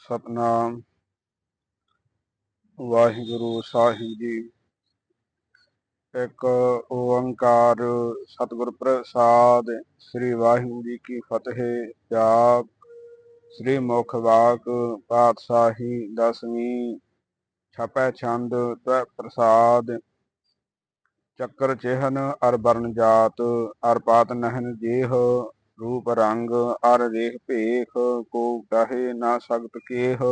ਸਤਨਾਮ। ਵਾਹਿਗੁਰੂ ਸਾਹਿਬ ਜੀ। ਇੱਕ ਓੰਕਾਰ ਸਤਿਗੁਰ ਪ੍ਰਸਾਦ ਸ੍ਰੀ ਵਾਹਿਗੁਰੂ ਜੀ ਕੀ ਫਤਿਹ ਜਾਪ ਸ੍ਰੀ ਮੁਖ ਵਾਕ ਪਾਤਸ਼ਾਹੀ ਦਸਵੀਂ ਛਪੈ ਛੰਦ ਤੈ ਪ੍ਰਸਾਦ ਚੱਕਰ ਚਿਹਨ ਅਰ ਬਰਨ ਜਾਤ ਅਰ ਪਾਤ ਨਹਨ ਜੇਹ ਰੂਪ ਰੰਗ ਅਰ ਰੇਖ ਭੇਖ ਕੋ ਕਹੇ ਨਾ ਸਗਤ ਕੇਹ।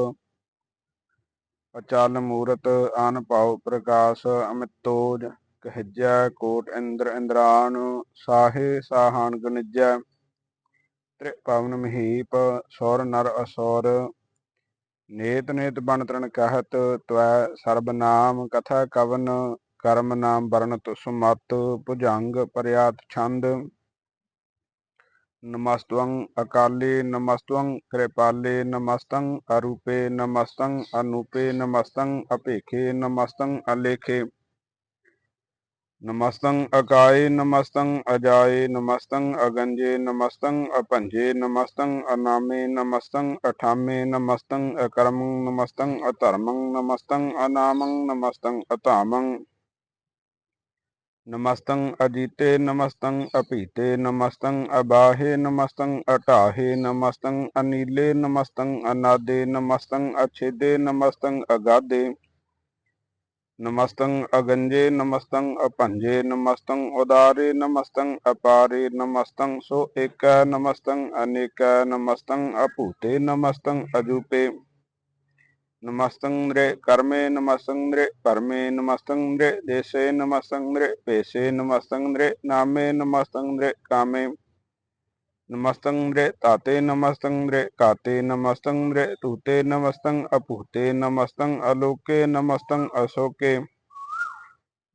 ਅਚਲ ਮੂਰਤ ਅਨ ਪਾਉ ਪ੍ਰਕਾਸ਼ ਅਮਿਤੋਜ, ਕਹਿਜੈ ਕੋਟ ਇੰਦਰ ਇੰਦਰਾਨ, ਸਾਹੇ ਸਾਹਾਨ ਗਨਿਜੈ। ਤ੍ਰਿ ਪਵਨ ਮਹੀਪ, ਸੌਰ ਨਰ ਅਸੌਰ। ਨੇਤ ਨੇਤ ਬਨ ਤ੍ਰਣ ਕਹਿਤ, ਤਵੈ ਸਰਬ ਨਾਮ ਕਥਾ ਕਵਨ, ਕਰਮ ਨਾਮ ਬਰਨਤ ਸੁਮਤ ਭੁਜੰਗ ਪਰਿਆਤ ਛੰਦ। ਨਮਸਤਵੰ ਅਕਾਲੇ, ਨਮਸਤਵੰ ਕਿਰਪਾਲੇ, ਨਮਸਤੰ ਅਰੂਪੇ, ਨਮਸਤੰ ਅਨੂਪੇ, ਨਮਸਤੰ ਅਪੇਖੇ ਨਮਸਤੰ ਅਲੇਖੇ। ਨਮਸਤੰ ਅਕਾਏ, ਨਮਸਤੰ ਅਜਾਏ, ਨਮਸਤੰ ਅਗੰਜੇ, ਨਮਸਤੰ ਅਪੰਜੇ ਨਮਸਤੰ ਅਨਾਮੇ, ਨਮਸਤੰ ਅਠਾਮੇ, ਨਮਸਤੰ ਅਕਰਮੰ, ਨਮਸਤੰ ਅਧਰਮੰ, ਨਮਸਤੰ ਅਨਾਮੰ, ਨਮਸਤੰ ਅਧਾਮੰ। ਨਮਸਤੰ ਅਜੀਤੇ ਨਮਸਤੰ ਅਪੀਤੇ ਨਮਸਤੰ ਅਬਾਹੇ ਨਮਸਤੰ ਅਟਾਹੇ ਨਮਸਤੰ ਅਨੀਲੇ ਨਮਸਤੰ ਅਨਾਦੇ ਨਮਸਤੰ ਅਛੇਦੇ ਨਮਸਤੰ ਅਗਾਦੇ ਨਮਸਤੰ ਅਗੰਜੇ ਨਮਸਤੰ ਅਪੰਜੇ ਨਮਸਤੰ ਉਦਾਰੇ ਨਮਸਤੰ ਅਪਾਰੇ ਨਮਸਤੰ ਸੋ ਏਕੈ ਨਮਸਤੰ ਅਨੇਕੈ ਨਮਸਤੰ ਅਭੂਤੇ ਨਮਸਤੰ ਅਜੂਪੇ ਨਮਸਤੰ ਨ੍ਰੇ ਕਰਮੇ ਨਮਸਤੰ ਨ੍ਰੇ ਪਰਮੇ ਨਮਸਤੰ ਨ੍ਰੇ ਦੇਸੇ ਨਮਸਤੰ ਨ੍ਰੇ ਪੇਸੇ ਨਮਸਤੰ ਨ੍ਰੇ ਨਾਮੇ ਨਮਸਤੰ ਨ੍ਰੇ ਕਾਮੇ ਨਮਸਤੰ ਨ੍ਰੇ ਤਾਤੇ ਨਮਸਤੰ ਨ੍ਰੇ ਕਾਤੇ ਨਮਸਤੰ ਨ੍ਰੇ ਤੂਤੇ ਨਮਸਤੰ ਅਪੂਤੇ ਨਮਸਤੰ ਅਲੋਕੇ ਨਮਸਤੰ ਅਸ਼ੋਕੇ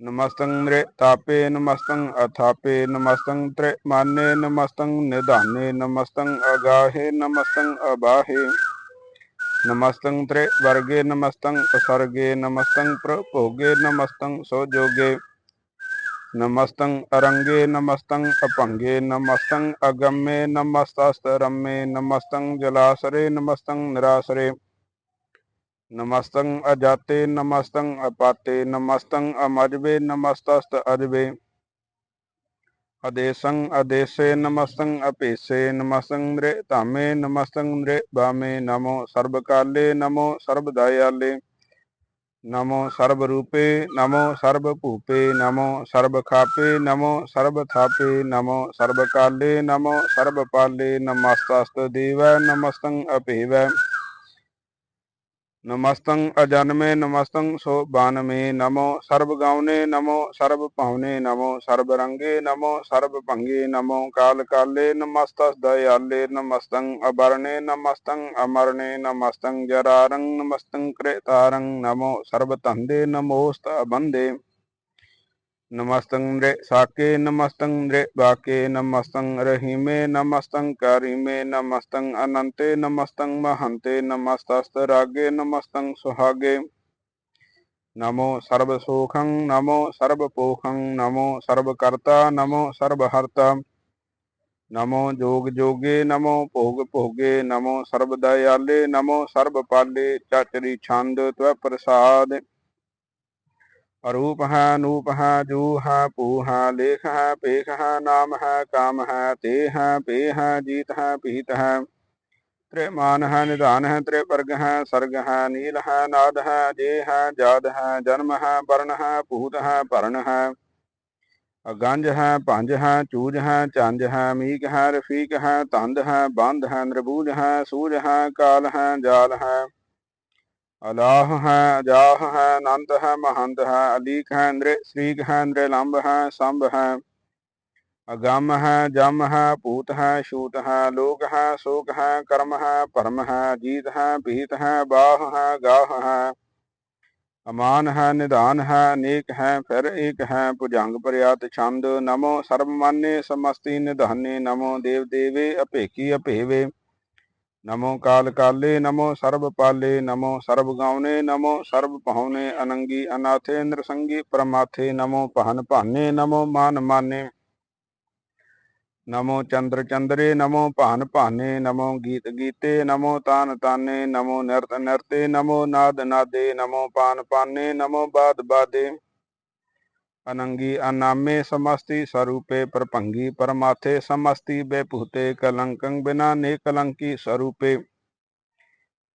ਨਮਸਤੰ ਨ੍ਰੇ ਤਾਪੇ ਨਮਸਤੰ ਅਥਾਪੇ ਨਮਸਤੰ ਤ੍ਰੇ ਮਾਨੇ ਨਮਸਤੰ ਨਿਧਾਨੇ ਨਮਸਤੰ ਅਗਾਹੇ ਨਮਸਤੰ ਅਬਾਹੇ ਨਮਸਤੰ ਤ੍ਰੇ ਵਰਗੇ ਨਮਸਤੰ ਅਸਰਗੇ ਨਮਸਤੰ ਪ੍ਰਭੋਗੇ ਨਮਸਤੰ ਸੋਜੋਗੇ ਨਮਸਤੰ ਅਰੰਗੇ ਨਮਸਤੰ ਅਪੰਗੇ ਨਮਸਤੰ ਅਗੰਮੇ ਨਮਸਤਸਤਰਮੇ ਨਮਸਤੰ ਜਲਾਸਰੇ ਨਮਸਤੰ ਨਿਰਾਸਰੇ। ਨਮਸਤੰ ਅਜਾਤੇ ਨਮਸਤੰ ਅਪਾਤੇ ਨਮਸਤੰ ਅਮਜਵੇ ਨਮਸਤਸਤ ਅਜਵੇ ਅਦੇਸੰ ਅਦੇਸੇ ਨਮਸਤੰ ਅਪੇਸੇ ਨਮਸਤੰ ਨ੍ਰੇ ਧਾਮੇ ਨਮਸਤੰ ਨ੍ਰੇ ਬਾਮੇ ਨਮੋ ਸਰਬ ਕਾਲੇ ਨਮੋ ਸਰਬ ਦਇਆਲੇ ਨਮੋ ਸਰਬ ਰੂਪੇ ਨਮੋ ਸਰਬ ਭੂਪੇ ਨਮੋ ਸਰਬ ਖਾਪੇ ਨਮੋ ਸਰਬ ਥਾਪੇ ਨਮੋ ਸਰਬ ਕਾਲੇ ਨਮੋ ਸਰਬ ਪਾਲੇ ਨਮਸਤਸਤ ਦੇਵੈ ਨਮਸਤੰ ਅਜਨਮੇ ਨਮਸਤੰ ਸੋ ਬਾਨਮੇ ਨਮੋ ਸਰਬ ਗਾਉਨੇ ਨਮੋ ਸਰਬ ਭਾਉਨੇ ਨਮੋ ਸਰਬ ਰੰਗੇ ਨਮੋ ਸਰਬ ਭੰਗੇ ਨਮੋ ਕਾਲ ਕਾਲੇ ਨਮਸਤਸ ਦਇਆਲੇ ਨਮਸਤੰ ਅਬਰਨੇ ਨਮਸਤੰ ਅਮਰਨੇ ਨਮਸਤੰ ਜਰਾਰੰ ਨਮਸਤੰ ਕ੍ਰੇਤਾਰੰ ਨਮੋ ਸਰਬ ਧੰਦੇ ਨਮੋਸਤ ਬੰਦੇ ਨਮਸਤੰ ਨ੍ਰੇ ਸਾਕੇ ਨਮਸਤੰ ਨ੍ਰੇ ਬਾਕੇ ਨਮਸਤੰ ਰਹੀਮੇ ਨਮਸਤੰ ਕਰੀਮੇ ਨਮਸਤੰ ਅਨੰਤੇ ਨਮਸਤੰ ਮਹੰਤੇ ਨਮਸਤਸਤ ਰਾਗੇ ਨਮਸਤੰ ਸੁਹਾਗੇ ਨਮੋ ਸਰਬ ਸੋਖੰ ਨਮੋ ਸਰਬ ਪੋਖੰ ਨਮੋ ਸਰਬ ਕਰਤਾ ਨਮੋ ਸਰਬ ਹਰਤਾ ਨਮੋ ਜੋਗ ਜੋਗੇ ਨਮੋ ਭੋਗ ਭੋਗੇ ਨਮੋ ਸਰਬ ਦਇਆਲੇ ਨਮੋ ਸਰਬ ਪਾਲੇ ਚਾਚਰੀ ਅਰੂਪ ਹੈ ਨੂਪ ਲੇਖ ਹੈ ਪੇਖ ਹੈ ਨਾਮ ਕਾਮ ਹੈ ਤੇ ਹੈ ਪੇ ਜੀਤ ਪੀਤ ਹੈ ਤ੍ਰੇ ਮਾਨ ਨਿਧਾਨ ਹੈ ਸਰਗ ਨੀਲ ਹੈ ਨਾਦ ਹੈ ਜਾਦ ਹੈ ਜਨਮ ਹੈ ਵਰਨ ਹੈ ਭੂਤ ਭਰਨ ਅਗੰਜ ਹੈ ਭੰਜ ਹੈ ਚੂਜ ਹੈ ਚੰਜ ਹੈ ਮੀਕ ਹੈ ਰਫੀਕ ਹੈ ਤੰਦ ਹੈ ਬੰਦ ਹੈ ਨਿਰਬੂਜ ਹੈ ਸੂਝ ਹੈ ਕਾਲ ਹੈ ਜਾਲ ਹੈ ਅਲਾਹ ਹੈ, ਅਜਾਹ ਹੈ ਅਨੰਤ ਹੈ, ਮਹੰਤ ਹੈ, ਅਲੀਕ ਹੈ, ਇੰਦ੍ਰ, ਸ੍ਰੀਕ ਹੈ, ਇੰਦ੍ਰ, ਲੰਬ ਹੈ, ਸੰਭ ਹੈ। ਅਗਮ ਹੈ, ਜਮ ਹੈ, ਭੂਤ ਹੈ ਸ਼ੂਤ ਹੈ, ਲੋਕ ਹੈ, ਸੋਕ ਹੈ, ਕਰਮ ਹੈ, ਭਰਮ ਹੈ, ਜੀਤ ਹੈ, ਭੀਤ ਹੈ, ਬਾਹ ਹੈ, ਗਾਹ ਹੈ। ਅਮਾਨ ਹੈ, ਨਿਧਾਨ ਹੈ, ਅਨੇਕ ਹੈ, ਫਿਰ ਏਕ ਹੈ, ਭੁਜੰਗ ਪ੍ਰਿਆਤ ਛੰਦ, ਨਮੋ ਸਰਬਮਾਨੇ ਸਮਸਤੀ ਨਿਧਾਨੇ, ਨਮੋ ਦੇਵ ਦੇਵੇ, ਅਭੇਕੀ ਅਪੇਵੇ ਨਮੋ ਕਾਲ ਕਾਲੇ, ਨਮੋ ਸਰਬ ਪਾਲੇ, ਨਮੋ ਸਰਬ ਗਾਉਨੇ, ਨਮੋ ਸਰਬ ਭਾਉਨੇ ਅਨੰਗੀ ਅਨਾਥੇ ਨਰਸੰਗੀ ਪਰਮਾਥੇ, ਨਮੋ ਭਾਨ ਭਾਨੇ, ਨਮੋ ਮਾਨ ਮਾਨੇ। ਨਮੋ ਚੰਦਰ ਚੰਦਰੇ, ਨਮੋ ਭਾਨ ਭਾਨੇ, ਨਮੋ ਗੀਤ ਗੀਤੇ, ਨਮੋ ਤਾਨ ਤਾਨੇ, ਨਮੋ ਨਿਰਤ ਨਿਰਤੇ, ਨਮੋ ਨਾਦ ਨਾਦੇ, ਨਮੋ ਪਾਨ ਪਾਨੇ, ਨਮੋ ਬਾਦ ਬਾਦੇ। ਅਨੰਗੀ ਅਨਾਮੇ ਸਮਸਤੀ ਸਰੂਪੇ ਪਰਭੰਗੀ ਪਰਮਾਥੇ ਸਮਸਤੀ ਬੇਭੂਤੇ ਕਲੰਕੰ ਬਿਨਾ ਨੇ ਕਲੰਕੀ ਸਰੂਪੇ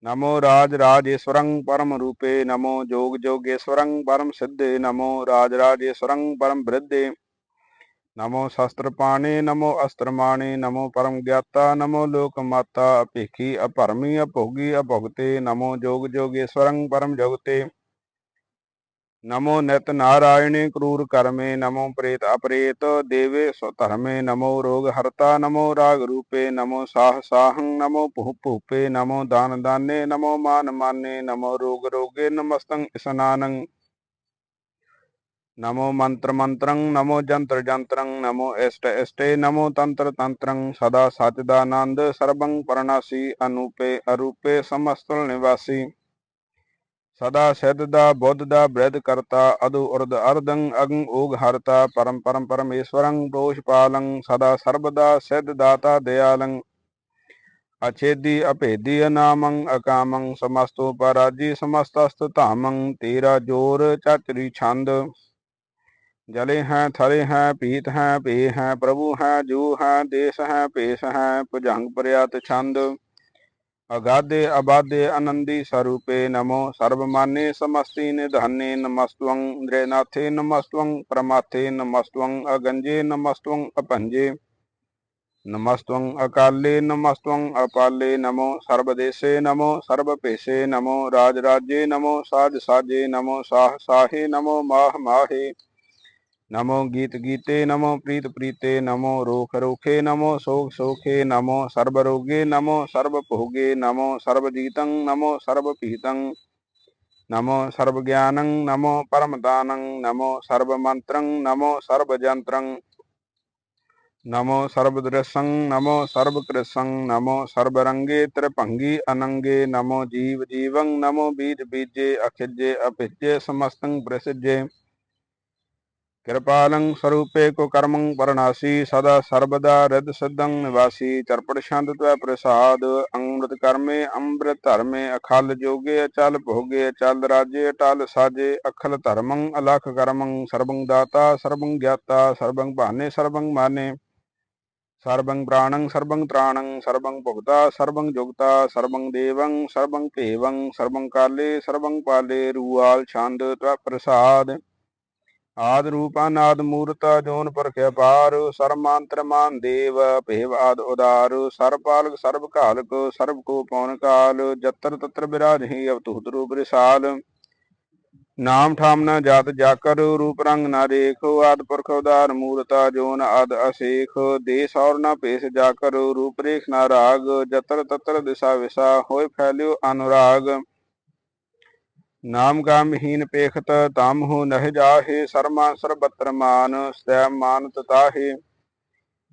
ਨਮੋ ਰਾਜ ਰਾਜੇਸ਼ਵਰੰ ਪਰਮ ਰੂਪੇ ਨਮੋ ਜੋਗ ਜੋਗੇਸ਼ਵਰੰ ਪਰਮ ਸਿੱਧੇ ਨਮੋ ਰਾਜ ਰਾਜੇਸ਼ਵਰੰ ਪਰਮ ਬ੍ਰਿਧੇ ਨਮੋ ਸ਼ਸਤਰ ਪਾਣੇ ਨਮੋ ਅਸਤਰ ਮਾਣੇ ਨਮੋ ਪਰਮ ਗਿਆਤਾ ਨਮੋ ਲੋਕ ਮਾਤਾ ਅਪੇਖੀ ਅਭਰਮੀ ਅਭੋਗੀ ਅਭੁਗਤੇ ਨਮੋ ਜੋਗ ਜੋਗੇਸ਼ਵਰੰ ਪਰਮ ਜਗਤੇ ਨਮੋ ਨਿਤ ਨਾਰਾਇਣੇ ਕਰੂਰ ਕਰਮੇ, ਨਮੋ ਪ੍ਰੇਤ ਅਪਰੇਤ, ਦੇਵੇ ਸੋ ਧਰਮੇ, ਨਮੋ ਰੋਗ ਹਰਤਾ, ਨਮੋ ਰਾਗ ਰੂਪੇ, ਨਮੋ ਸਾਹ ਸਾਹੰ, ਨਮੋ ਭੂ ਭੂਪੇ, ਨਮੋ ਦਾਨ ਦਾਨੇ, ਨਮੋ ਮਾਨ ਮਾਨੇ, ਨਮੋ ਰੋਗ ਰੋਗੇ, ਨਮਸਤੰ ਇਸਨਾਨੰ। ਨਮੋ ਮੰਤਰ ਮੰਤਰੰ, ਨਮੋ ਜੰਤਰ ਜੰਤਰੰ, ਨਮੋ ਇਸ਼ਟ ਇਸ਼ਟੇ, ਨਮੋ ਤੰਤਰ ਤੰਤਰੰ, ਸਦਾ ਸਚਦਾਨੰਦ ਸਰਬੰ ਪਰਨਾਸੀ, ਅਨੂਪੇ ਅਰੂਪੇ ਸਮਸਤਲ ਨਿਵਾਸੀ। ਸਦਾ ਸਿੱਧ ਦਾ, ਬੁੱਧ ਦਾ, ਬ੍ਰਿਧ ਕਰਤਾ ਅਦੁ ਉਰਦ ਅਰਦੰ ਅਗੰ ਓਗ ਹਰਤਾ, ਪਰਮ ਪਰਮ ਪਰਮੇਸ਼ਵਰੰ ਦੋਸ਼ ਪਾਲੰ, ਸਦਾ ਸਰਬਦਾ ਸਿੱਧ ਦਾਤਾ ਦਿਆਲੰ। ਅਛੇਦੀ ਅਭੇਦੀ ਅਨਾਮੰ, ਅਕਾਮੰ, ਸਮਸਤੋ ਪਰਾਜੀ ਸਮਸਤਸਤ ਧਾਮੰ, ਤੇਰਾ ਜੋਰ ਚਤਰੀ ਛੰਦ। ਜਲੇ ਹੈ ਥਰੇ ਹੈ, ਪੀਤ ਹੈ ਪੇ ਹੈ, ਪ੍ਰਭੂ ਹੈ, ਜੂ ਹੈ, ਦੇਸ ਹੈ, ਭੇਸ ਹੈ, ਭੁਜੰਗ ਪ੍ਰਿਆਤ ਛੰਦ। ਅਗਾਦੇ ਅਬਾਦੇ ਆਨੰਦੀ ਸਰੂਪੇ ਨਮੋ ਸਰਬ ਮਾਨੇ ਸਮਸਤੀ ਨਿਧਾਨੇ ਨਮਸਤਵੰ ਇੰਦ੍ਰਨਾਥੇ ਨਮਸਤਵੰ ਪ੍ਰਮਾਥੇ ਨਮਸਤਵੰ ਅਗੰਜੇ ਨਮਸਤਵੰ ਅਪੰਜੇ ਨਮਸਤਵੰ ਅਕਾਲੇ ਨਮਸਤਵੰ ਅਪਾਲੇ ਨਮੋ ਸਰਬਦੇਸੇ ਨਮੋ ਸਰਬ ਭੇਸੇ ਨਮੋ ਰਾਜ ਰਾਜੇ ਨਮੋ ਸਾਜ ਸਾਜੇ ਨਮੋ ਸਾਹ ਸਾਹੇ ਨਮੋ ਮਾਹ ਮਾਹੇ ਨਮੋ ਗੀਤ ਗੀਤੇ ਨਮੋ ਪ੍ਰੀਤ ਪ੍ਰੀਤੇ ਨਮੋ ਰੋਖ ਰੋਖੇ ਨਮੋ ਸੋਖ ਸੋਖੇ ਨਮੋ ਸਰਬ ਰੋਗੇ ਨਮੋ ਸਰਬ ਭੋਗੇ ਨਮੋ ਸਰਬ ਜੀਤੰ ਨਮੋ ਸਰਬ ਪੀਤੰ ਨਮੋ ਸਰਬ ਗਿਆਨੰ ਨਮੋ ਪਰਮ ਦਾਨੰ ਨਮੋ ਸਰਬ ਮੰਤਰੰ ਨਮੋ ਸਰਬ ਜੰਤਰੰ ਨਮੋ ਸਰਬ ਦ੍ਰਿਸੰ ਨਮੋ ਸਰਬ ਕਿਰਪਾਲੰ ਸਰੂਪੇ ਕੋ ਕਰਮੰ ਪਰਨਾਸੀ, ਸਦਾ ਸਰਬਦਾ ਰਿਦ ਸਿद्धੰ ਨਿਵਾਸੀ, ਚਰਪੜ ਛੰਦ ਤੈ ਪ੍ਰਸਾਦ, ਅੰਮ੍ਰਿਤ ਕਰਮੇ, ਅੰਮ੍ਰਿਤ ਧਰਮੇ, ਅਖਲ ਜੋਗੇ, ਅਚਲ ਭੋਗੇ, ਅਚਲ ਰਾਜੇ, ਅਟਲ ਸਾਜੇ, ਅਖਲ ਧਰਮੰ, ਅਲਖ ਕਰਮੰ, ਸਰਬੰ ਦਾਤਾ, ਸਰਬੰ ਗਿਆਤਾ, ਸਰਬੰ ਭਾਨੇ, ਸਰਬੰ ਮਾਨੇ, ਸਰਬੰ ਪ੍ਰਾਣੰ, ਸਰਬੰ ਤ੍ਰਾਣੰ, ਸਰਬੰ ਭੁਗਤਾ, ਸਰਬੰ ਜੁਗਤਾ, ਸਰਬੰ ਦੇਵੰ, ਸਰਬੰ ਭੇਵੰ ਸਰਬੰ ਕਾਲੇ, ਸਰਬੰ ਪਾਲੇ, ਰੂਆਲ ਛੰਦ ਤੈ ਪ੍ਰਸਾਦ। ਆਦ ਰੂਪ ਅਨਾਦ ਮੂਰਤ ਜੋਨ ਪਰਖਿ ਪਾਰ ਸਰਮਾਂਤਰ ਮਾਨ ਦੇਵ, ਭੇਵ ਆਦ ਉਦਾਰ, ਸਰਪਾਲਕ ਸਰਬ ਘਾਲਕ, ਸਰਬ ਕੋ ਪਉਨ ਕਾਲ, ਜਤਰ ਤਤਰ ਬਿਰਾਜਹੀ ਅਵਤੂਤ ਰੂਪ ਰਿਸਾਲ। ਨਾਮ ਠਾਮ ਨ ਜਾਤ ਜਾਕਰ, ਰੂਪ ਰੰਗ ਨਾ ਰੇਖ ਆਦ ਪੁਰਖ ਉਦਾਰ ਮੂਰਤਾ ਜੋਨ ਆਦ ਅਸੇਖ। ਦੇ ਔਰ ਨ ਭੇਸ ਜਾਕਰ, ਰੂਪ ਰੇਖ ਨ ਰਾਗ, ਜਤਰ ਤਤਰ ਦਿਸ਼ਾ ਵਿਸਾ ਹੋਏ ਫੈਲਿਓ ਅਨੁਰਾਗ। ਨਾਮ ਗਾਮਹੀਨ ਪੇਖਤ ਤਮ ਹੋ ਨਹਿ ਜਾਹੇ, ਸਰਮਾ ਸਰਬਤਰ ਮਾਨ ਸਤੈ ਮਾਨਤ ਤਾਹੇ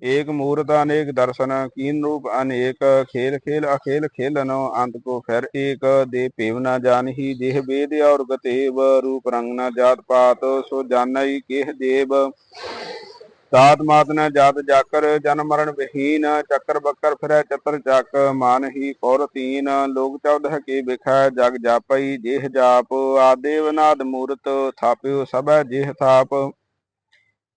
ਏਕ ਮੂਰਤ ਅਨੇਕ ਦਰਸ਼ਨ, ਕੀਨ ਰੂਪ ਅਨੇਕ, ਖੇਲ ਖੇਲ ਅਖੇਲ ਖੇਲਨੋ, ਅੰਤ ਕੋ ਫਿਰ ਏਕ, ਦੇ ਭੇਵ ਨਾ ਜਾਣਹੀ, ਦੇਹ ਬੇਦ ਔਰ ਗਤੇਵ, ਰੂਪ ਰੰਗ ਨਾ ਜਾਤ ਪਾਤ, ਸੋ ਜਾਣਈ ਕਿਹ ਦੇਵ। ਦਾਤ ਮਾਤ ਨ ਜਾਤ ਜਾਕਰ, ਜਨ ਮਰਨ ਵਿਹੀਨ, ਚੱਕਰ ਬੱਕਰ ਫਿਰੈ ਚਤਰ ਚੱਕ, ਮਾਨ ਹੀ ਫੁਰ ਲੋਕ ਚੌਦਹ ਕੀ ਬਿਖੈ ਜਗ ਜਾਪਈ ਦੇਹ ਜਾਪ ਆਦੇਵ ਨਾਦ ਮੂਰਤ, ਥਾਪਿਓ ਸਭੈ ਜੇਹ ਥਾਪ।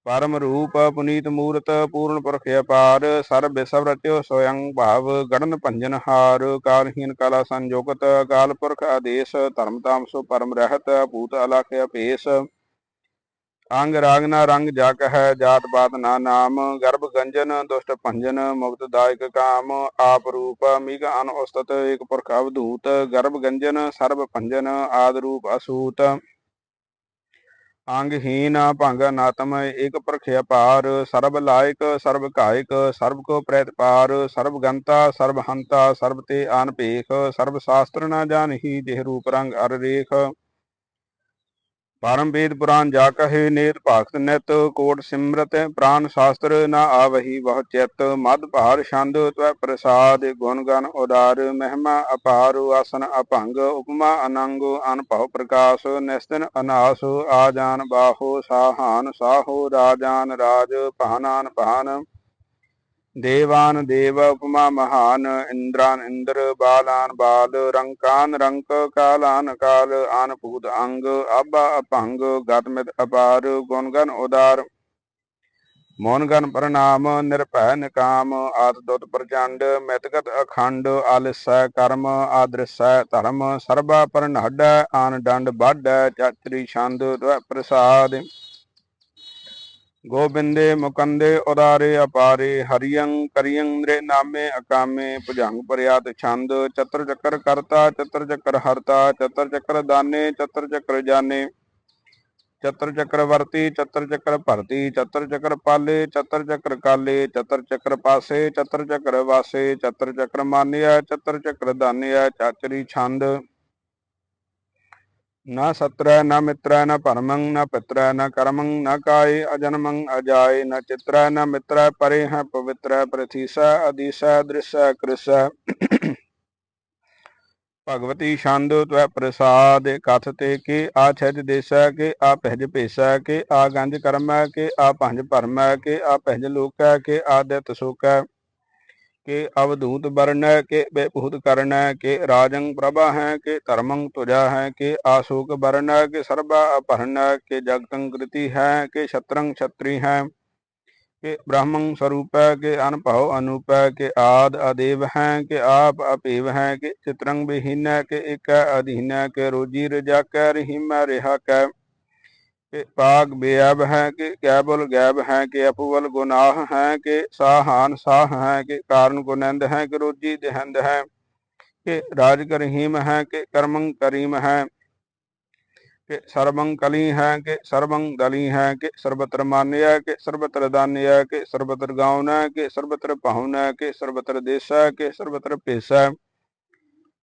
ਪਰਮ ਰੂਪ ਪੁਨੀਤ ਮੂਰਤ, ਪੂਰਨ ਪੁਰਖ ਅਪਾਰ ਸਰਬ ਵਿਸਵ ਰਚਿਓ ਸੋਯੰ ਭਾਵ, ਗੜਨ ਭੰਜਨ ਹਾਰ, ਕਾਲਹੀਨ ਕਲਾ ਸੰਜੋਗਤ ਕਾਲ ਪੁਰਖ ਆਦੇਸ਼, ਧਰਮ ਤਾਮ ਸੋ ਪਰਮ ਰਹਿਤ, ਭੂਤ ਅਲਖ ਅਪੇਸ। ਅੰਗ ਰਾਗ ਨਾ ਰੰਗ ਜਗ ਹੈ, ਜਾਤ ਪਾਤ ਨਾ ਨਾਮ, ਗਰਭ ਗੰਜਨ, ਦੁਸ਼ਟ ਭੰਜਨ, ਮੁਕਤ ਦਾਇਕ ਕਾਮ, ਆਪ ਰੂਪ, ਮਿਗ ਅਨ ਉਸਤਤ, ਏਕ ਪੁਰਖ ਅਵਧੂਤ, ਗਰਭ ਗੰਜਨ, ਸਰਬ ਭੰਜਨ, ਆਦ ਰੂਪ ਅਸੂਤ। ਅੰਗਹੀਨ ਭੰਗ ਨਾਤਮ, ਏਕ ਪੁਰਖ ਅਪਾਰ, ਸਰਬ ਲਾਇਕ, ਸਰਬ ਕਾਇਕ ਸਰਬ ਕੋ ਪ੍ਰੇਤ ਪਾਰ, ਸਰਬ ਗੰਤਾ, ਸਰਬ ਹੰਤਾ, ਸਰਬ ਤੇ ਆਨ ਭੇਖ, ਸਰਬ ਸ਼ਾਸਤਰ ਨਾ ਜਾਣਹੀ ਦੇਹ ਰੂਪ ਰੰਗ ਅਰ ਰੇਖ। ਪਰਮ ਵੇਦ ਪੁਰਾਨ ਜਾ ਕਹੇ ਨੇਤ ਭਗਤ ਨਿਤ, ਕੋਟ ਸਿਮਰਤ ਪ੍ਰਾਨ ਸ਼ਾਸਤਰ ਨਾ ਆਵਹੀ, ਬਹੁ ਚਿਤ ਮਦ ਭਾਰ ਛੰਦ, ਤਵੈ ਪ੍ਰਸਾਦ ਗੁਣ ਗਨ ਉਦਾਰ, ਮਹਿਮਾ ਅਪਾਰ ਆਸਨ ਅਭੰਗ, ਉਪਮਾ ਅਨੰਗ ਅਨਭਉ ਪ੍ਰਕਾਸ਼, ਨਿਸਤਨ ਅਨਾਸ ਆਜਾਨ ਬਾਹੋ, ਸਾਹਾਨ, ਸਾਹੋ ਰਾਜਾਨ ਰਾਜ, ਭਾਨਾਨ ਭਾਨ। ਦੇਵਾਨ ਦੇਵ ਉਪਮਾ ਮਹਾਨ, ਇੰਦਰਾਨ ਇੰਦਰ, ਬਾਲਾਨ ਬਾਲ ਰੰਕਾਨ ਰੰਕ ਕਾਲਾਨ ਕਾਲ ਆਨ ਭੂਤ ਅੰਗ ਆਬਾ ਅਭੰਗ ਗਤਮਿਤ ਅਪਾਰ ਗੁਣਗਨ ਉਦਾਰ ਮੋਨਗਨ ਪ੍ਰਣਾਮ, ਨਿਰਭੈ ਨਿਕਾਮ ਆਤ ਦੁਤ ਪ੍ਰਚੰਡ ਮਿਤਗਤ ਅਖੰਡ ਆਲਿਸੈ ਕਰਮ ਆਦ੍ਰਿਸੈ ਧਰਮ, ਸਰਬਾ ਪਰਨਹਡ ਆਨ ਡੰਡ ਵੱਡ ਚਾਤਰੀ ਛੰਦ, ਤਵੈ ਪ੍ਰਸਾਦ। ਗੋਬਿੰਦੇ ਮੁਕੰਦੇ ਉਦਾਰੇ ਅਪਾਰੇ ਹਰੀਯੰ ਕਰਿਯੰ ਨ੍ਰੇ ਨਾਮੇ ਅਕਾਮੇ ਭੁਜੰਗ ਪ੍ਰਿਆਤ ਛੰਦ ਚਤਰ ਚੱਕਰ ਕਰਤਾ ਚਤਰ ਚੱਕਰ ਹਰਤਾ ਚਤਰ ਚੱਕਰ ਦਾਨੇ ਚਤਰ ਚੱਕਰ ਜਾਣੇ ਚਤਰ ਚੱਕਰ ਵਰਤੀ ਚਤਰ ਚੱਕਰ ਭਰਤੀ ਚਤਰ ਚੱਕਰ ਪਾਲੇ ਚਤਰ ਚੱਕਰ ਕਾਲੇ ਚਤਰ ਚੱਕਰ ਪਾਸੇ ਚਤਰ ਚੱਕਰ ਵਾਸੇ ਚਤਰ ਚੱਕਰ ਮਾਨਿਆ ਚਤਰ ਚੱਕਰ ਦਾਨਿਆ ਚਾਚਰੀ ਛੰਦ ਨਾ ਸਤਰੈ, ਨਾ ਮਿਤਰੈ, ਨਾ ਪਰਮੰ ਨਾ ਪਿਤਰੈ, ਨਾ ਕਰਮੰ, ਨਾ ਕਾਏ, ਅਜਨਮੰ, ਅਜਾਏ, ਨਾ ਚਿਤਰੈ, ਨਾ ਮਿਤਰੈ, ਪਰੇ ਹੈ, ਪਵਿੱਤਰੈ, ਪ੍ਰਥੀਸੈ ਅਦੀਸੈ ਦ੍ਰਿਸੈ, ਕ੍ਰਿਸੈ। ਭਗਵਤੀ ਛੰਦ ਤਵੈ ਪ੍ਰਸਾਦ, ਕਥ ਤੇ ਕੇ ਆ ਛਜ ਦੇਸੈ, ਕੇ ਆ ਪਹਿਜ ਭੇਸੈ, ਕੇ ਆ ਗੰਜ ਕਰਮੈ, ਕੇ ਆ ਭੰਜ ਭਰਮੈ, ਕੇ ਆ ਪਹਿਜ ਲੋਕੈ, ਕੇ ਆਦਿਤ ਸੋਕੈ। ਕੇ ਅਵਧੂਤ ਵਰਣੈ ਕੇ ਬੇਭੂਤ ਕਰਣੈ ਕੇ ਰਾਜੰ ਪ੍ਰਭਾ ਹੈ ਕੇ ਧਰਮੰ ਤੁਜਾ ਹੈ ਕੇ ਆਸੂਕ ਵਰਣੈ ਕੇ ਸਰਬਾ ਅਪਹਰਣੈ ਕੇ ਜਗਤੰ ਕ੍ਰਿਤੀ ਹੈ ਕੇ ਛਤਰੰ ਛਤਰੀ ਹੈ ਕੇ ਬ੍ਰਹਮੰ ਸਰੂਪੈ ਕੇ ਅਨਭਉ ਅਨੂਪੈ ਕੇ ਆਦ ਅਦੇਵ ਹੈ ਕੇ ਆਪ ਅਪੇਵ ਹੈ ਕੇ ਚਿਤਰੰ ਬਿਹੀਨੈ ਕੇ ਇਕੈ ਅਧੀਨੈ ਕੇ ਰੋਜੀ ਰਜਾਕੈ ਰਹੀਮੈ ਰਿਹਾ ਕੈ ਕਿ ਪਾਗ ਬੇਅਬ ਹੈ ਕਿ ਕੈਬਲ ਗੈਬ ਹੈ ਕਿ ਅਪਵਲ ਗੁਨਾਹ ਹੈ ਕਿ ਸਾਹਾਨ ਸਾਹ ਹੈ ਕਿ ਕਾਰਨ ਗੁਨੰਦ ਹੈ ਕਿ ਰੋਜੀ ਦੇਹੰਦ ਹੈ ਕਿ ਰਾਜ ਕਰਹੀਮ ਹੈ ਕਿ ਕਰਮੰ ਕਰੀਮ ਹੈ ਕਿ ਸਰਬੰ ਕਲੀ ਹੈ ਕਿ ਸਰਬੰ ਦਲੀ ਹੈ ਕਿ ਸਰਬਤਰ ਮਾਨਿਆ ਕਿ ਸਰਬਤਰ ਦਾਨਿਆ ਕਿ ਸਰਬਤਰ ਗਾਉਨਾ ਕਿ ਸਰਬਤਰ ਪਾਹੁਨਾ ਕਿ ਸਰਬਤਰ ਦੇਸਾ ਕਿ ਸਰਬਤਰ ਭੇਸਾ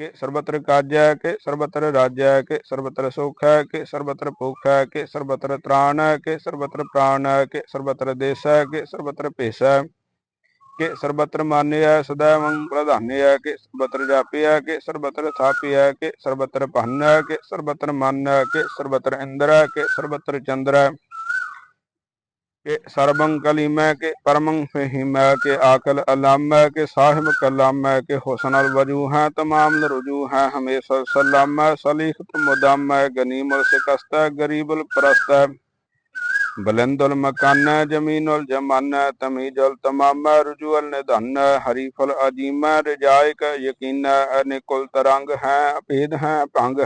ਕਾਲੈ ਕਿ ਸਰਬਤਰ ਪਾਲੈ ਕਿ ਸਰਬਤਰ ਹੰਤਾ ਕਿ ਸਰਬਤਰ ਗੰਤਾ ਕਿ ਸਰਬਤਰ ਭੇਖੀ ਕਿ ਸਰਬਤਰ ਪੇਖੀ ਕਿ ਸਰਬਤਰ ਕਾਜੈ ਕਿ ਸਰਬਤਰ ਰਾਜੈ ਕਿ ਸਰਬਤਰ ਸੁਖੈ ਕਿ ਸਰਬਤਰ ਭੁਖੈ ਕਿ ਸਰਬਤਰ ਤ੍ਰਾਣੈ ਕਿ ਸਰਬਤਰ ਪ੍ਰਾਣੈ ਕਿ ਸਰਬਤਰ ਦੇਸੈ ਕਿ ਸਰਬਤਰ ਭੇਸੈ ਕਿ ਸਰਬਤਰ ਮਾਨਿਆ ਸदैवੰ ਪ੍ਰਧਾਨਿਆ ਕਿ ਸਰਬਤਰ ਜਾਪਿਆ ਕਿ ਸਰਬਤਰ ਥਾਪਿਆ ਕਿ ਸਰਬਤਰ ਭੰਨੈ ਕਿ ਸਰਬਤਰ ਮੰਨੈ ਕਿ ਸਰਬਤਰ ਇੰਦਰੈ ਕਿ ਸਰਬਤਰ ਚੰਦਰੈ ਕਿ ਸਰਬੰ ਕਲੀਮੈ ਕਿ ਪਰਮੰ ਫਹੀਮੈ ਕਿ ਆਕਲ ਅਲਾਮੈ ਕਿ ਸਾਹਿਬ ਕਲਾਮੈ ਕਿ ਹੁਸਨ ਅਲ ਵਜੂ ਹੈ ਤਮਾਮ ਨਰਜੂ ਹੈ ਹਮੇਸ਼ਾ ਸਲਾਮੈ ਸਲੀਖਤ ਮੁਦਾਮੈ ਗਨੀਮੁਲ ਸਿਕਸਤੈ ਗਰੀਬੁਲ ਪ੍ਰਸਤੈ ਬਲੰਦੁਲ ਮਕਾਨੈ ਜਮੀਨੁਲ ਜਮਾਨੈ ਤਮੀਜੁਲ ਤਮਾਮੈ ਰਜੂਅਲ ਨਿਧਾਨੈ ਹਰੀਫੁਲ ਅਜੀਮੈ ਰਜਾਇਕ ਯਕੀਨੈ ਅਨਿਕੁਲ ਤਰੰਗ ਹੈ ਅਭੇਦ ਹੈ ਭੰਗ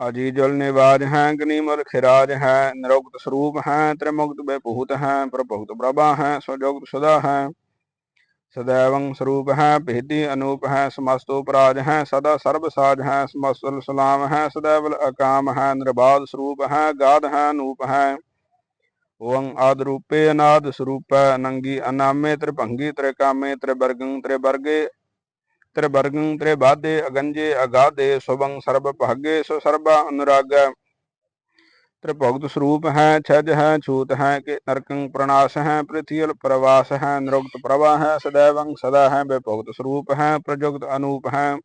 ਅਜੀ ਜਲ ਨਿਵਾਜ ਹੈ, ਗਨੀ ਮਲ ਖਿਰਾਜ ਹੈ, ਨਿਰੋਗਤ ਸਰੂਪ ਹੈ ਤ੍ਰਿਮੁਗਤ ਬੇਭੂਤ ਹੈ ਪ੍ਰਭੁਗਤ ਪ੍ਰਭਾ ਹੈ ਸਜੋਗਤ ਸਦਾ ਹੈ। ਸਦੈਵੰ ਸਰੂਪ ਹੈ, ਭੇਦੀ ਅਨੂਪ ਹੈ, ਸਮਸਤੋ ਪਰਾਜ ਹੈ, ਸਦਾ ਸਰਬ ਸਾਜ ਹੈ ਸਮਸਤਲ ਸਲਾਮ ਹੈ, ਸਦੈਵਲ ਅਕਾਮ ਹੈ ਨਿਰਬਾਦ ਸਰੂਪ ਹੈ ਗਾਦ ਹੈ, ਅਨੂਪ ਹੈ। ਓੰ ਆਦ ਰੂਪੇ ਅਨਾਦ ਸਰੂਪੈ, ਨੰਗੀ ਅਨਾਮੇ ਤ੍ਰਿਭੰਗੀ ਤ੍ਰਿਕਾਮੇ ਤ੍ਰਿਵਰਗੰ ਤ੍ਰਿਵਰਗੇ ਤ੍ਰਿਵਰਗੰ ਤ੍ਰਿਬਾਦੇ ਅਗੰਜੇ ਅਗਾਦੇ ਸੁਭੰ ਸਰਬ ਭਾਗੇ ਸੋ ਸਰਬਾ ਅਨੁਰਾਗੈ। ਤ੍ਰਿਭੁਗਤ ਸਰੂਪ ਹੈ, ਛਜ ਹੈ, ਛੂਤ ਹੈ, ਕਿ ਨਰਕੰ ਪ੍ਰਣਾਸ ਹੈ ਪ੍ਰਿਥਿਯਲ ਪ੍ਰਵਾਸ ਹੈ ਨਿਰੁਕਤ ਪ੍ਰਭਾ ਹੈ ਸदैवं ਸਦਾ ਹੈ, ਬੇਭੁਗਤ ਸਰੂਪ ਹੈ ਪ੍ਰਜੁਗਤ ਅਨੂਪ ਹੈ।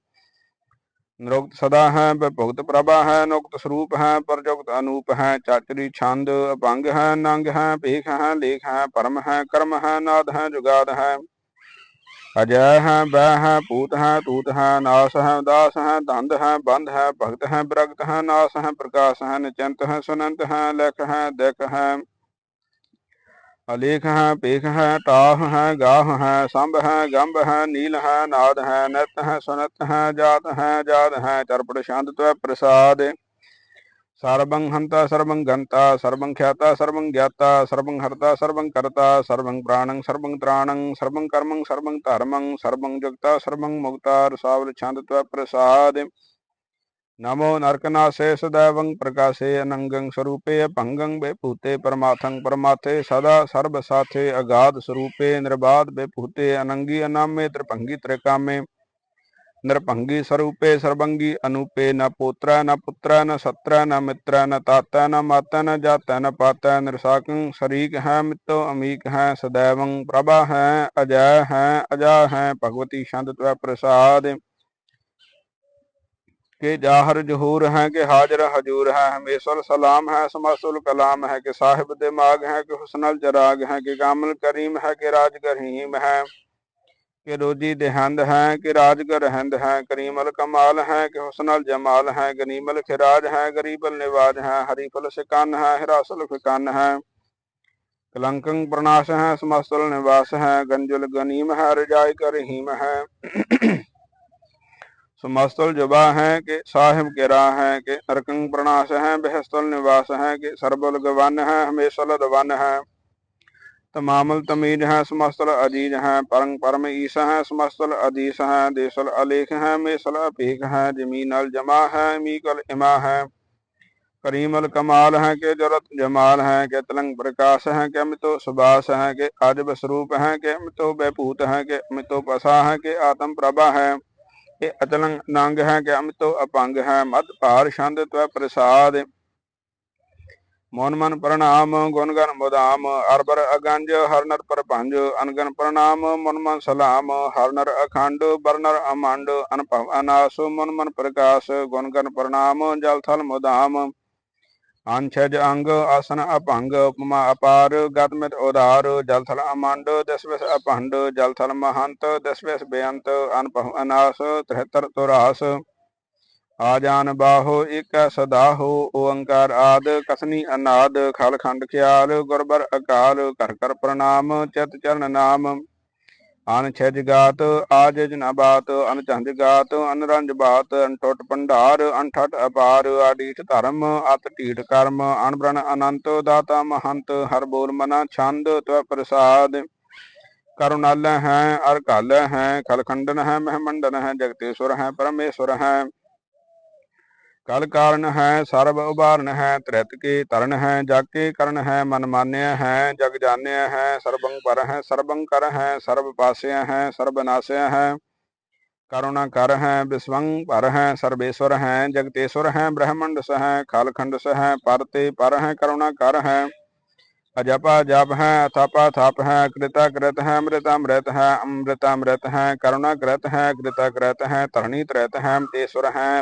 ਨਿਰੁਕਤ ਸਦਾ ਹੈ, ਬੇਭੁਗਤ ਪ੍ਰਭਾ ਹੈ ਨੁਕਤ ਸਰੂਪ ਹੈ ਪ੍ਰਜੁਗਤ ਅਨੂਪ ਹੈ, ਚਾਚਰੀ ਛੰਦ ਅਭੰਗ ਹੈ, ਨੰਗ ਹੈ, ਭੇਖ ਹੈ, ਲੇਖ ਹੈ, ਪਰਮ ਹੈ, ਕਰਮ ਹੈ, ਨਾਦ ਹੈ, ਜੁਗਾਦ ਹੈ। ਅਜੈ ਹੈ ਬੈ ਹੈ, ਭੂਤ ਹੈ ਤੂਤ ਹੈ, ਨਾਸ ਹੈ, ਉਦਾਸ ਹੈ, ਦੰਦ ਹੈ, ਬੰਧ ਹੈ, ਭਗਤ ਹੈ ਪ੍ਰਗਟ ਹੈ, ਨਾਸ ਹੈ, ਪ੍ਰਕਾਸ਼ ਹੈ, ਨਿਚੰਤ ਹੈ, ਸੁਨੰਤ ਹੈ, ਲਖ ਹੈ ਦਿਕ ਹੈ। ਅਲੇਖ ਹੈ, ਪੇਖ ਹੈ ਟਾਹ ਹੈ, ਗਾਹ ਹੈ, ਸੰਭ ਹੈ, ਗੰਭ ਹੈ, ਨੀਲ ਹੈ, ਨਾਦ ਹੈ ਨਿਤ ਹੈ, ਸੁਨਤ ਹੈ, ਜਾਤ ਹੈ ਜਾਤ ਹੈ ਚਰਪੜ ਛੰਦ, ਤਵੈ, ਪ੍ਰਸਾਦ। ਸਰਬੰ ਹੰਤਾ, ਸਰਬੰ ਗੰਤਾ, ਸਰਬੰ ਖਿਆਤਾ, ਸਰਬੰ ਗਿਆਤਾ, ਸਰਬੰ ਹਰਤਾ, ਸਰਬੰ ਕਰਤਾ, ਸਰਬੰ ਪ੍ਰਾਣੰ, ਸਰਬੰ ਤ੍ਰਾਣੰ, ਸਰਬੰ ਕਰਮੰ, ਸਰਬੰ ਧਰਮੰ, ਸਰਬੰ ਜੁਗਤਾ, ਸਰਬੰ ਮੁਕਤਾ ਰਸਾਵਲ ਛੰਦ ਤਵੈ ਪ੍ਰਸਾਦ। ਨਮੋ ਨਰਕਨਾਸੇ ਸदैवं ਪ੍ਰਕਾਸੇ ਅਨੰਗੰ ਸਰੂਪੇ ਭੰਗੰ ਬੇਭੂਤੇ ਪਰਮਾਥੰ ਪਰਮਾਥੇ ਸਦਾ ਸਰਬ ਸਾਥੇ ਅਗਾਧ ਸਰੂਪੇ ਨਿਰਬਾਧ ਬੇਭੂਤੇ ਅਨੰਗੀ ਅਨਾਮੇ ਤ੍ਰਿਭੰਗੀ ਨਿਰਭੰਗੀ ਸਰੂਪੇ ਸਰਬੰਗੀ ਅਨੂਪੇ ਨ ਪੋਤਰਾ ਨ ਪੁੱਤਰਾ ਨ ਸਤਰਾ ਨ ਮਿੱਤਰਾ ਨ ਤਾਤਾ ਨ ਮਾਤਾ ਨ ਜਾਤਾ ਨ ਪਾਤਾ ਨਿਰਸਾਕੰ ਸਰੀਕ ਹੈ ਮਿੱਤੋ ਅਮੀਕ ਹੈ ਸਦੈਵੰ ਪ੍ਰਭਾ ਹੈ ਅਜੈ ਹੈ ਅਜਾ ਹੈ ਭਗਵਤੀ ਛੰਦ ਤਵੈ ਪ੍ਰਸਾਦ ਕੇ ਜਾਹਰ ਜਹੂਰ ਹੈ ਕੇ ਹਾਜ਼ਰ ਹਜੂਰ ਹੈ ਹਮੇਸ਼ਰ ਸਲਾਮ ਹੈ ਸਮਾਸੁਲ ਕਲਾਮ ਹੈ ਕੇ ਸਾਹਿਬ ਦਿਮਾਗ ਹੈ ਕਿ ਹੁਸਨਲ ਜਰਾਗ ਹੈ ਕਿ ਕਾਮਲ ਕਰੀਮ ਹੈ ਕੇ ਰਾਜ ਕਰੀਮ ਹੈ ਕਿ ਰੋਜੀ ਦੇਹੰਦ ਹੈ, ਕਿ ਰਾਜਗਰ ਹੰਦ ਹੈ, ਕਰੀਮਲ ਕਮਾਲ ਹੈ, ਕਿ ਹੁਸਨਲ ਜਮਾਲ ਹੈ, ਗਨੀਮਲ ਖਿਰਾਜ ਹੈ, ਗਰੀਬਲ ਨਿਵਾਜ ਹੈ, ਹਰੀਫਲ ਸ਼ਿਕਨ ਹੈ, ਹਿਰਾਸਲ ਫਿਕਨ ਹੈ। ਕਲੰਕੰ ਪ੍ਰਨਾਸ਼ ਹੈ ਸਮਸਲ ਨਿਵਾਸ ਹੈ, ਗੰਜੁਲ ਗਨੀਮ ਹੈ, ਰਜਾਈ ਕਰਹੀਮ ਹੈ। ਸਮਸਤਲ ਜਬਾ ਹੈ, ਕਿ ਸਾਹਿਬ ਕੇ ਰਾਹ ਹੈ, ਕਿ ਅਰਕੰ ਪ੍ਰਨਾਸ਼ ਹੈ, ਬਹਿਸਤਲ ਨਿਵਾਸ ਹੈ, ਕਿ ਸਰਬਲ ਗਵਨ ਹੈ, ਹਮੇਸ਼ਲ ਦਵਨ ਹੈ। तमामल तमीज है, समस्तल अज़ीज़ है परंग परम ईस है, समस्तल अदीस है देसल अलेख है मेसल अपेख है ज़मीन अल जमा है, मीकल इमा है। करीम अल कमाल है, के जरत जमाल है, के तलंग प्रकाश है, के अमितो सुबास है, के अजब स्वरूप है, के अमितो बैपूत है, के अमितो पसा है, के आत्म प्रभा है। के अतलंग नांग है, के अमितो अपंग है, मद पार छंद त्व प्रसाद ਮੋਨ ਮਨ ਪ੍ਰਣਾਮ, ਗੁਣ ਗਨ ਮੁਦਾਮ ਅਰਬਰ ਅਗੰਜ ਹਰਨਰ ਪਰਪੰਜ ਅਨਗਨ ਪ੍ਰਣਾਮ, ਮਨ ਮਨ ਸਲਾਮ ਹਰਨਰ ਅਖੰਡ ਬਰਨਰ ਅਮੰਡ, ਅਨਭਵ ਅਨਾਸ, ਮਨ ਮਨ ਪ੍ਰਕਾਸ਼, ਗੁਣ ਗਨ ਪ੍ਰਣਾਮ, ਜਲ ਥਲ ਮੁਦਾਮ। ਅੰਛਜ ਅੰਗ, ਆਸਨ ਅਭੰਗ, ਉਪਮਾ ਅਪਾਰ ਗਤਮਿਤ ਉਦਾਰ ਜਲ ਥਲ ਅਮੰਡ ਦਸਵਿਸ਼ ਅਪੰਡ, ਜਲ ਥਲ ਮਹੰਤ ਦਸਵਸ ਬੇਅੰਤ ਅਨਪਹੁ ਅਨਾਸ 73 ਤੁਰਾਸ। ਆਜਾਨ ਬਾਹੋ, ਇਕ ਸਦਾਹੋ ਓੰਕਾਰ ਆਦ, ਕਸਨੀ ਅਨਾਦ, ਖਲ ਖੰਡ ਖਿਆਲ, ਗੁਰਬਰ ਅਕਾਲ ਕਰ ਕਰ ਪ੍ਰਣਾਮ, ਚਿਤ ਚਰਨ ਨਾਮ। ਅਨ ਛਜ ਗਾਤ ਆਜ ਜਨਾ ਬਾਤ ਅਨ ਚੰਦ ਗਾਤ ਅਨ ਰੰਜ ਬਾਤ ਅਨ ਟੁੱਟ ਭੰਡਾਰ ਅਨ ਠਟ ਅਪਾਰ ਆਡੀਠ ਧਰਮ, ਅਤ ਢੀਠ ਕਰਮ ਅਨ ਬ੍ਰਨ ਅਨੰਤ, ਦਾਤਾ ਮਹੰਤ, ਹਰ ਬੋਲ ਮਨਾ ਛੰਦ, ਤਵ ਪ੍ਰਸਾਦ। ਕਰੁਣਾਲ ਹੈ ਅਰ ਕਾਲ ਹੈ ਖਲਖੰਡਨ ਹੈ ਮਹਿਮੰਡਨ ਹੈ ਜਗਤੇਸ਼ਵਰ ਹੈ ਪਰਮੇਸ਼ਵਰ ਹੈ। ਕਲ ਕਾਰਨ ਹੈ ਸਰਬ ਉਬਾਰਨ ਹੈ ਤ੍ਰਿਤ ਕੇ ਤਰਨ ਹੈ ਜਗ ਕੇ ਕਰਨ ਹੈ ਮਨ ਮਾਨਿਆ ਹੈ ਜਗ ਜਾਣਿਆ ਹੈ ਸਰਬੰ ਪਰ ਹੈ ਸਰਬੰ ਕਰ ਹੈ ਸਰਬ ਪਾਸਿਆ ਹੈ ਸਰਬ ਨਾਸਿਆ ਹੈ ਕਰੁਣਾ ਕਰ ਹੈ ਵਿਸਵੰ ਪਰ ਹੈ ਸਰਬੇਸ਼ਵਰ ਹੈ ਜਗਤੇਸ਼ਵਰ ਹੈ ਬ੍ਰਹਮੰਡ ਸਹਿ ਖਲਖੰਡ ਸਹਿ ਪਰਤੇ ਪਰ ਹੈ ਕਰੁਣਾ ਕਰ ਹੈ ਅਜਪਾ ਜਪ ਹੈ ਅਥਾਪਾ ਥਾਪ ਹੈ ਕ੍ਰਿਤਾ ਕ੍ਰਿਤ ਹੈ ਅੰਮ੍ਰਿਤਾ ਅੰਮ੍ਰਿਤ ਹੈ ਅੰਮ੍ਰਿਤਾ ਅੰਮ੍ਰਿਤ ਹੈ ਕਰੁਣਾ ਕ੍ਰਿਤ ਹੈ ਕ੍ਰਿਤਾ ਕ੍ਰਿਤ ਹੈ ਧਰਣੀ ਤ੍ਰਿਤ ਹੈ ਤੇਸ਼ਵਰ ਹੈ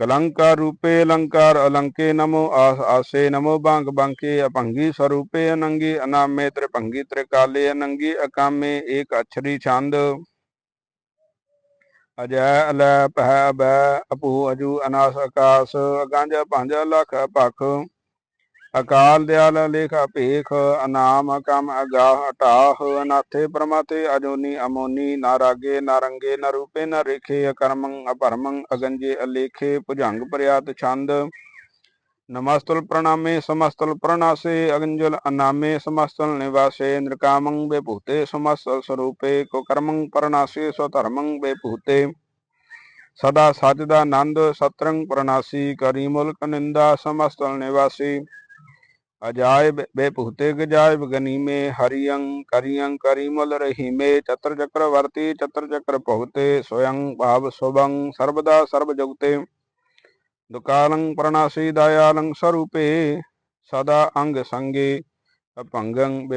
ਕਲੰਕਾਰ ਰੂਪੇ ਅਲੰਕਾਰ ਅਲੰਕੇ ਨਮੋ, ਆਸ ਆਸੇ ਨਮੋ ਬੰਗ ਬੰਕੇ ਅਭੰਗੀ ਸਰੂਪੇ ਅਨੰਗੀ, ਅਨਾਮੇ ਤ੍ਰਿਭੰਗੀ ਤ੍ਰਿਕਾਲੇ ਅਨੰਗੀ, ਅਕਾਮੇ ਏਕ ਅਛਰੀ ਛੰਦ। ਅਜੈ ਅਲੈ ਪਹਿ ਬੈ ਅਪੂ ਅਜੂ ਅਨਾਸ ਆਕਾਸ, ਅਗੰਜ ਭੰਜ ਲਖ ਭਖ। ਅਕਾਲ ਦਿਆਲ ਲੇਖ ਭੇਖ, ਅਨਾਮ ਕਮ ਅਗਾਹ ਹਟਾਹ ਅਨਾਥੇ ਪ੍ਰਮਾਤੇ ਅਜੋਨੀ ਅਮੋਨੀ ਨਾਰਾਗੇ ਰਾਗੇ, ਨਾ ਰੰਗੇ ਅਕਰਮੰ, ਅਪਰਮੰ, ਅਗੰਜੇ, ਅਲੇਖੇ, ਭੁਜੰਗ ਪ੍ਰਿਆਤ ਛੰਦ। ਨਮਸਤੁਲ ਪ੍ਰਣਾਮੇ, ਸਮਸਤੁਲ ਪ੍ਰਣਾਸੇ, ਅਗੰਜਲ ਅਨਾਮੇ, ਸਮਸਤਲ ਨਿਵਾਸੇ, ਨਿਰਕਾਮੰ ਬੇਭੂਤੇ, ਸਮਸਤਲ ਸਰੂਪੇ ਕੋ ਕਰਮੰ ਪ੍ਰਣਾਸੇ ਸੋ ਧਰਮੰ ਬੇਭੂਤੇ। ਸਦਾ ਸੱਚ ਦਾ ਆਨੰਦ, ਸਤਰੰਗ ਪ੍ਰਣਾਸੀ, ਕਰੀ ਮੁਲਕ ਨਿੰਦਾ, ਸਮਸਤਲ ਨਿਵਾਸੀ। ਅਜਾਇਬ ਬੇਭੂਤੇ ਗਜਾਇਬ ਗਨੀਮੇ, ਹਰੀਅੰ ਕਰੀਅੰ ਕਰੀਮਲ ਰਹੀਮੇ, ਚਤਰ ਚੱਕਰਵਰਤੀ ਚਤਰ ਚੱਕਰ ਭੁਗਤੇ ਸੋਯੰ ਭਾਵ ਸੁਭੰ, ਸਰਬਦਾ ਸਰਬ ਜੁਗਤੇ। ਦੁਕਾਲੰ ਪ੍ਰਣਾਸੀ ਦਇਆਲੰ ਸਰੂਪੇ, ਸਦਾ ਅੰਗ ਸੰਗੇ ਅਪੰਗੰ